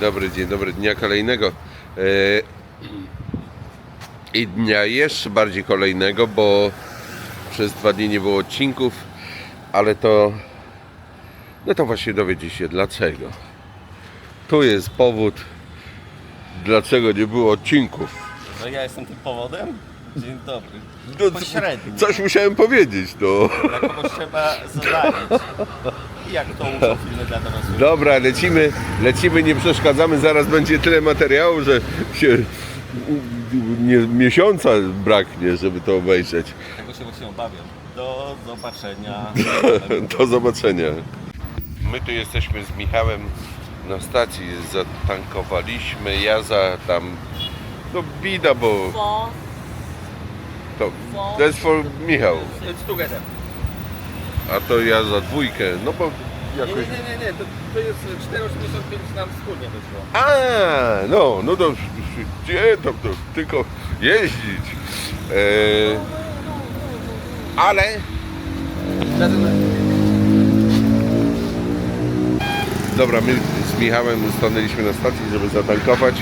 dobry, dzień dobry, dnia kolejnego. E, I dnia jeszcze bardziej kolejnego, bo przez dwa dni nie było odcinków, ale to. No to właśnie dowiecie się dlaczego. Tu jest powód, dlaczego nie było odcinków. No ja jestem tym powodem? Dzień dobry. No, Pośredni. Coś musiałem powiedzieć, no. Dla kogoś trzeba zadać. Jak to uczą filmy dla dorosłych. Dobra, lecimy, lecimy, nie przeszkadzamy, zaraz będzie tyle materiału, że się nie, miesiąca braknie, żeby to obejrzeć. Tego się właśnie obawiam. Do zobaczenia. Do zobaczenia. My tu jesteśmy z Michałem na stacji, zatankowaliśmy, ja za tam, no bida, bo to, jest for Michał, It's together. a to ja za dwójkę, no bo jakoś... nie, nie, nie, nie. To, to jest 4,85 nam wspólnie wyszło. A, no, no to gdzie to, to tylko jeździć. E, ale dobra, my z Michałem stanęliśmy na stacji, żeby zatankować.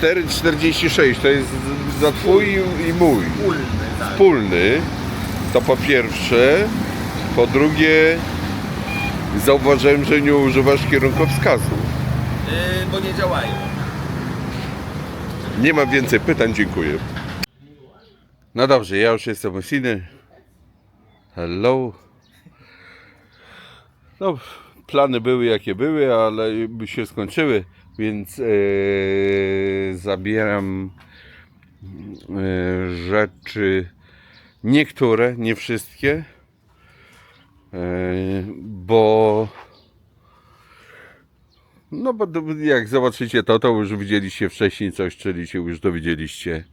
4,46 to jest za twój i- i mój. Wspólny, tak. Wspólny. To po pierwsze. Po drugie, zauważyłem, że nie używasz kierunkowskazu. Yy, bo nie działają. Nie ma więcej pytań, dziękuję. No dobrze, ja już jestem Osiny. Hello. No, plany były jakie były, ale by się skończyły, więc e, zabieram e, rzeczy, niektóre, nie wszystkie, bo no bo jak zobaczycie to, to już widzieliście wcześniej coś, czyli się już dowiedzieliście,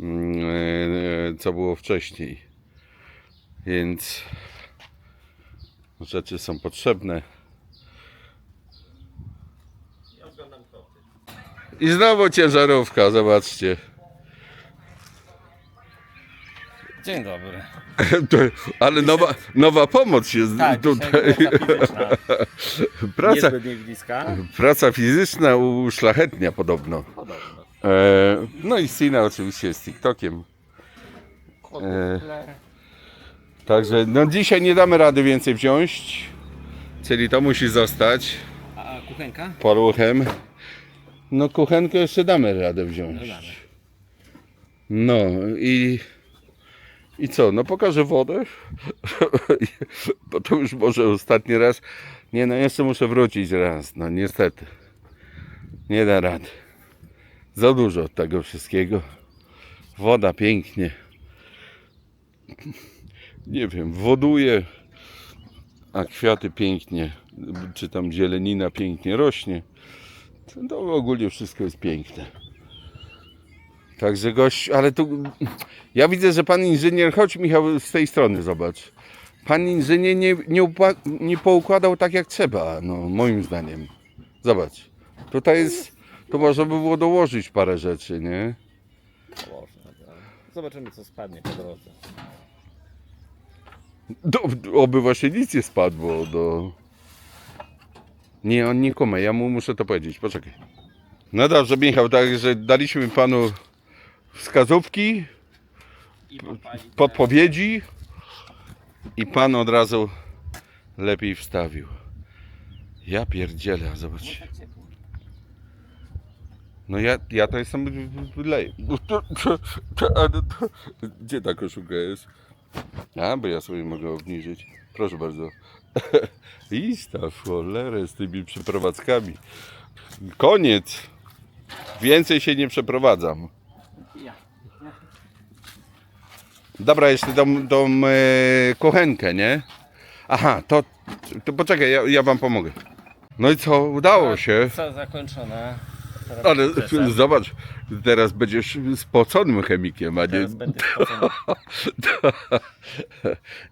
e, co było wcześniej. Więc rzeczy są potrzebne. I znowu ciężarówka, zobaczcie. Dzień dobry. Ale nowa, nowa pomoc jest Tak, tutaj. dzisiaj praca fizyczna. Praca, Niezbyt nie bliska. praca fizyczna uszlachetnia podobno. Podobno. E, no i Sina oczywiście z TikTokiem. E, Także no dzisiaj nie damy rady więcej wziąć. Czyli to musi zostać A kuchenka? paluchem. No kuchenkę jeszcze damy radę wziąć. No i i co? No pokażę wodę. Bo to już może ostatni raz. Nie no jeszcze muszę wrócić raz. No niestety. Nie da rady. Za dużo tego wszystkiego. Woda pięknie. Nie wiem, woduje, a kwiaty pięknie, czy tam zielenina pięknie rośnie. To ogólnie wszystko jest piękne. Także gość, ale tu ja widzę, że pan inżynier, chodź Michał z tej strony zobacz. Pan inżynier nie, nie, upła- nie poukładał tak jak trzeba, no moim zdaniem. Zobacz. Tutaj jest, to można by było dołożyć parę rzeczy, nie? Można, tak. Zobaczymy co spadnie po drodze. Do, oby właśnie nic nie spadło do... Nie, on nie ja mu muszę to powiedzieć, poczekaj. No dobrze, Michał, także daliśmy panu wskazówki, I podpowiedzi i pan od razu lepiej wstawił. Ja pierdzielę, zobacz. No ja, ja to jestem leję. Gdzie ta koszulka jest? A, bo ja sobie mogę obniżyć. Proszę bardzo. Idź ta cholerę z tymi przeprowadzkami. Koniec. Więcej się nie przeprowadzam. Ja. Dobra, jeszcze tą, tą e, kuchenkę, nie? Aha, to, to poczekaj, ja, ja wam pomogę. No i co, udało się. Co zakończone. Ale sukcesem. zobacz, teraz będziesz spoconym chemikiem, a nie... Teraz będę spocony.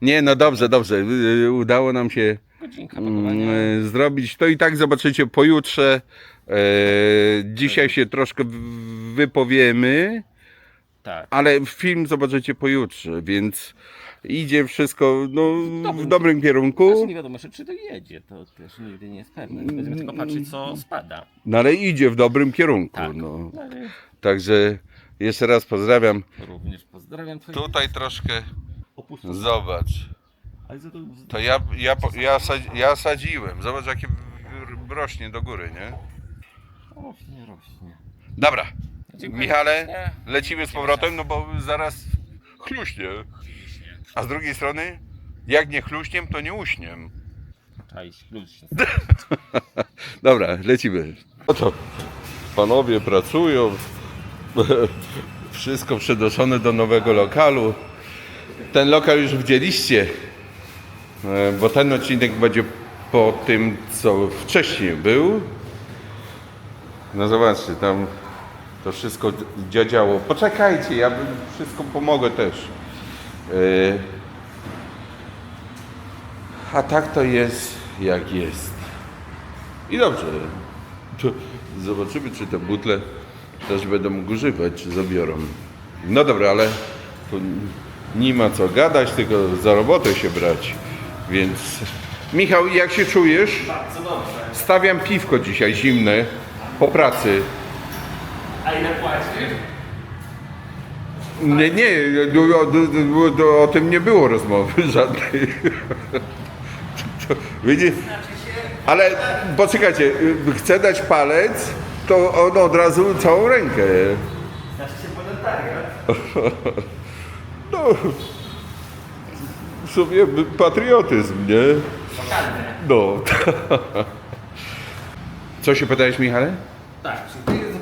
Nie, no dobrze, dobrze. y, Udało nam się Godzinka mm, pakowania. e, zrobić. To i tak zobaczycie pojutrze. E, dzisiaj się troszkę w- wypowiemy, Tak. ale film zobaczycie pojutrze, więc Idzie wszystko no, w dobrym dobrym kierunku. Znaczy nie wiadomo jeszcze, czy to jedzie, to też nigdy nie jest pewne. Będziemy tylko patrzeć, co spada. No ale idzie w dobrym kierunku. Tak. No. No, ale Także jeszcze raz pozdrawiam. Również pozdrawiam twoje Tutaj troszkę opustów. zobacz. To... Ja, ja, ja, sadzi, ja sadziłem. Zobacz jakie w- rośnie do góry, nie? Rośnie, rośnie. Dobra. Dziękuję. Michale, lecimy z powrotem, no bo zaraz chluśnie. A z drugiej strony, jak nie chluśniem, to nie uśniem. Czaić, plus się. Dobra, lecimy. No to panowie pracują. Wszystko przenoszone do nowego lokalu. Ten lokal już widzieliście, e, bo ten odcinek będzie po tym, co wcześniej był. No zobaczcie, tam to wszystko dziadziało. Poczekajcie, ja bym wszystko pomogę też. E, A tak to jest, jak jest. I dobrze. Zobaczymy, czy te butle też będą mógł używać, czy zabiorą. No dobra, ale tu nie ma co gadać, tylko za robotę się brać. Więc Michał, jak się czujesz? Co dobrze. Stawiam piwko dzisiaj zimne po pracy. Nie, nie, o, o, o, tym nie było rozmowy żadnej. Widzisz? Ale poczekajcie, chcę dać palec, to on od razu całą rękę. Znaczy się planetariat. No, w sumie patriotyzm, nie? Lokalne. No. Co się pytałeś, Michale? Tak, czyli to jest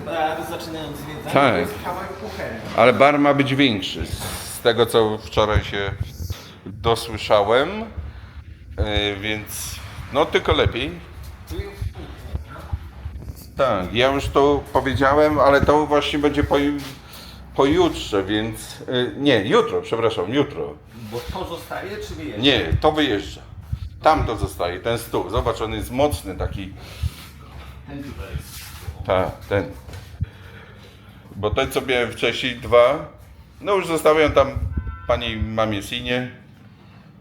bar zaczynający zwiedzanie. Tak. To jest kawałek kuchenny. Ale bar ma być większy. Z tego, co wczoraj się dosłyszałem. Yy, więc no tylko lepiej. Jest Tak, ja już to powiedziałem, ale to właśnie będzie po, pojutrze, więc... Yy, nie, jutro, przepraszam, jutro. Bo to zostaje, czy wyjeżdża? Nie, to wyjeżdża. Tam to zostaje, ten stół. Zobacz, on jest mocny taki. Ten tutaj. Tak, ten. Bo ten, co miałem wcześniej, dwa, no już zostawiam tam pani mamie Sinie.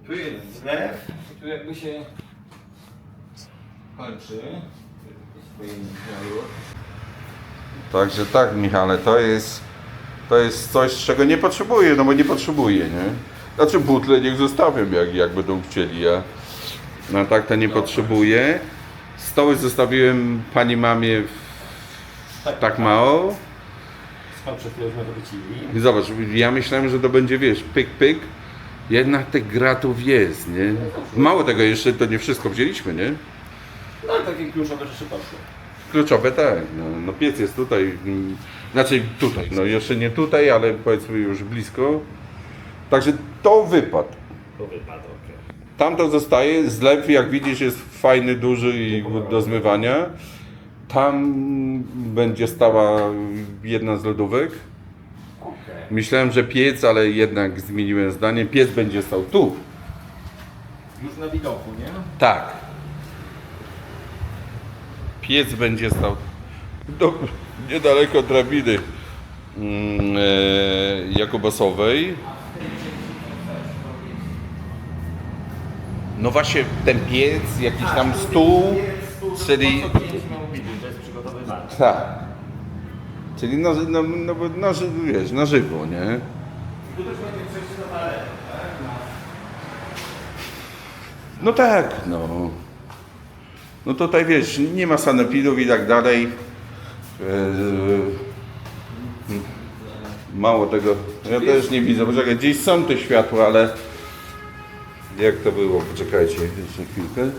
Tu jest zlew, tu jakby się kończy. Swoim. Także tak, Michale, to jest, to jest coś, czego nie potrzebuję, no bo nie potrzebuję, nie? Znaczy butle niech zostawiam, jak, jak będą chcieli, ja no tak to nie potrzebuję. Stoły zostawiłem pani mamie w, tak mało. Przed chwilą? I zobacz, ja myślałem, że to będzie, wiesz, pyk, pyk. Jednak tych gratów jest, nie? Mało tego jeszcze, to nie wszystko wzięliśmy, nie? No ale takie kluczowe rzeczy poszły. Kluczowe tak, no, no piec jest tutaj, mm, znaczy tutaj, no jeszcze nie tutaj, ale powiedzmy już blisko. Także to wypadł. To wypadł, okej. Tam to zostaje, zlew jak widzisz jest fajny, duży i do zmywania. Tam będzie stała jedna z lodówek. Okej. Myślałem, że piec, ale jednak zmieniłem zdanie. Piec będzie stał tu. Już na widoku, nie? Tak. Piec będzie stał do, niedaleko drabiny mm, e, Jakubosowej. No właśnie ten piec, jakiś tam stół, czyli... To, co klienci mają widzieć, to jest przygotowywany. Tak. Czyli no, no, no, no, wiesz, na żywo, nie? Tu też będzie przejście do toalety, tak? No tak, no. No tutaj wiesz, nie ma sanepidów i tak dalej. Eee, Mało tego, ja też nie widzę. Poczekaj, gdzieś są te światła, ale jak to było? Poczekajcie, jeszcze chwilkę.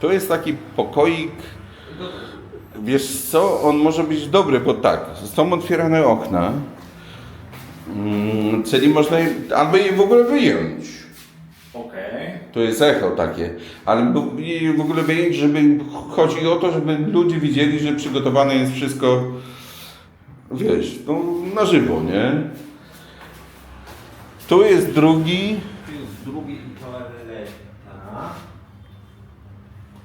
To jest taki pokoik. Wiesz co, on może być dobry, bo tak, są otwierane okna. Mm, czyli można je, albo je w ogóle wyjąć. Okej. To jest echo takie. Ale i w ogóle wyjąć, żeby chodzi o to, żeby ludzie widzieli, że przygotowane jest wszystko, wiesz, no, na żywo, nie? Tu jest drugi. Tu jest drugi toaleta.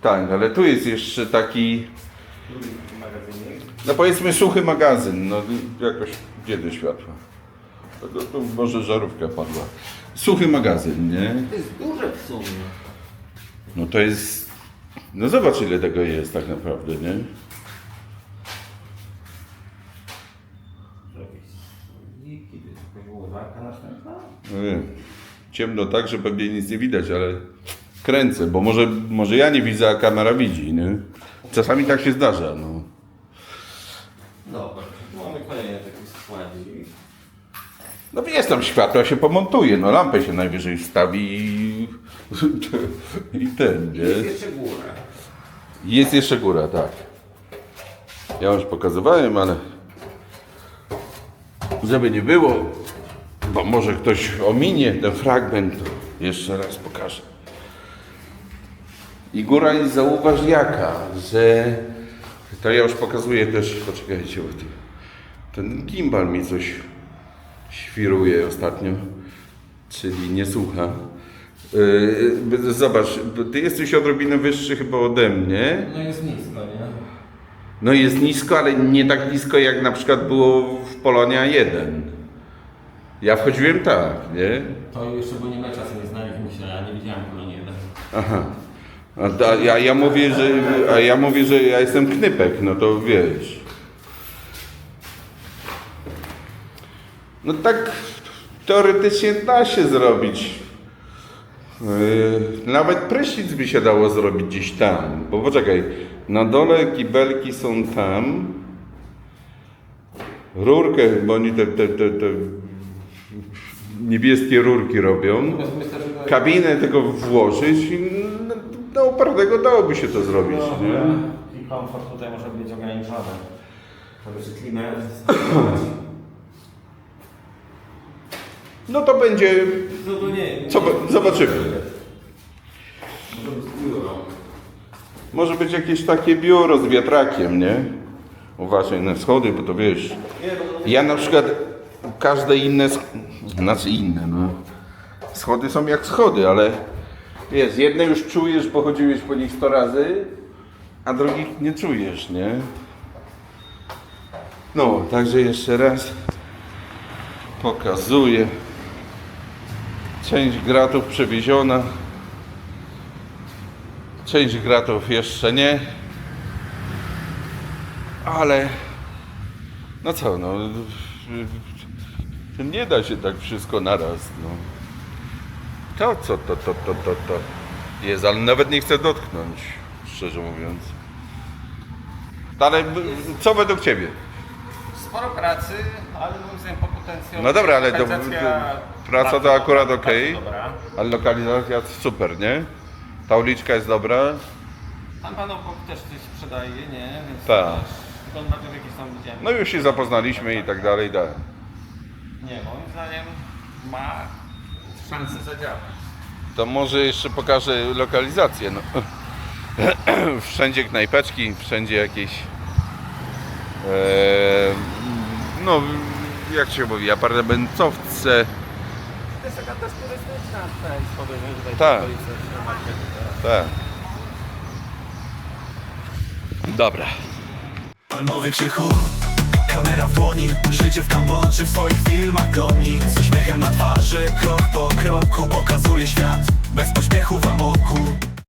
Tak, ale tu jest jeszcze taki, Drugi magazynik. no powiedzmy suchy magazyn. No jakoś gdzie te światła? To może żarówka padła. Suchy magazyn, nie? To jest duże w sumie. No to jest... No zobacz ile tego jest tak naprawdę, nie? Niki, to jest jakaś ładowarka następna? No wiem. Ciemno tak, że pewnie nic nie widać, ale kręcę, bo może, może ja nie widzę, a kamera widzi, nie? Czasami tak się zdarza, no. Dobra, mamy kolejny taki składzik. No jest tam światła, się pomontuje, no lampę się najwyżej wstawi i, i ten, nie? Jest jeszcze góra. Jest jeszcze góra, tak. Ja już pokazywałem, ale żeby nie było, bo może ktoś ominie ten fragment, to jeszcze raz pokażę. I góra jest zauważ jaka, że to ja już pokazuję też, poczekajcie, bo ten gimbal mi coś świruje ostatnio, czyli nie słucha. Yy, zobacz, ty jesteś odrobinę wyższy chyba ode mnie. No jest nisko, nie? No jest nisko, ale nie tak nisko jak na przykład było w Polonia 1. Ja wchodziłem tak, nie? To jeszcze, bo nie my czasem nie znaliśmy się, ja nie widziałem kolonii jeden. Aha. A, ja, ja mówię, że, a ja mówię, że ja jestem knypek, no to wiesz. No tak teoretycznie da się zrobić. Yy, Nawet prysznic by się dało zrobić gdzieś tam. Bo poczekaj, na dole kibelki są tam. Rurkę, bo oni te, te, te, te niebieskie rurki robią. Kabinę tego włożyć i no, do opartego dałoby się to zrobić, nie? I komfort tutaj może być ograniczony. Żeby się klimę No to będzie, No to nie. co, zobaczymy. Może być biuro. Może być jakieś takie biuro z wiatrakiem, nie? Uważaj na schody, bo to wiesz. Ja na przykład każde inne, znaczy inne, no. Schody są jak schody, ale wiesz, jedne już czujesz, bo chodziłeś po nich 100 razy, a drugich nie czujesz, nie? No, także jeszcze raz pokazuję. Część gratów przewieziona. Część gratów jeszcze nie. Ale no co, no. Nie da się tak wszystko naraz, no. To co to, to, to, to, to jest, ale nawet nie chcę dotknąć, szczerze mówiąc. Ale co według Ciebie? Sporo pracy, ale moim zdaniem po potencjale. No dobra, ale do- lokalizacja praca to akurat Dobra. Ale lokalizacja super, nie? Ta uliczka jest dobra. Tam pan obok też coś sprzedaje, nie? Więc Tak. jakieś tam widziałem. No już się zapoznaliśmy i tak dalej, tak. Nie, moim zdaniem ma szansę zadziałać. To może jeszcze pokażę lokalizację. No. wszędzie knajpeczki, wszędzie jakieś. E, no, jak się mówi, apartamentowce. To jest taka też turystyczna część, powiedzmy, tutaj Tak. teraz. Tak. Dobra. Palmowy krzychu Kamera w dłoni Życie w Kambodży w swoich filmach goni Z uśmiechem na twarzy Krok po kroku pokazuje świat Bez pośpiechu w amoku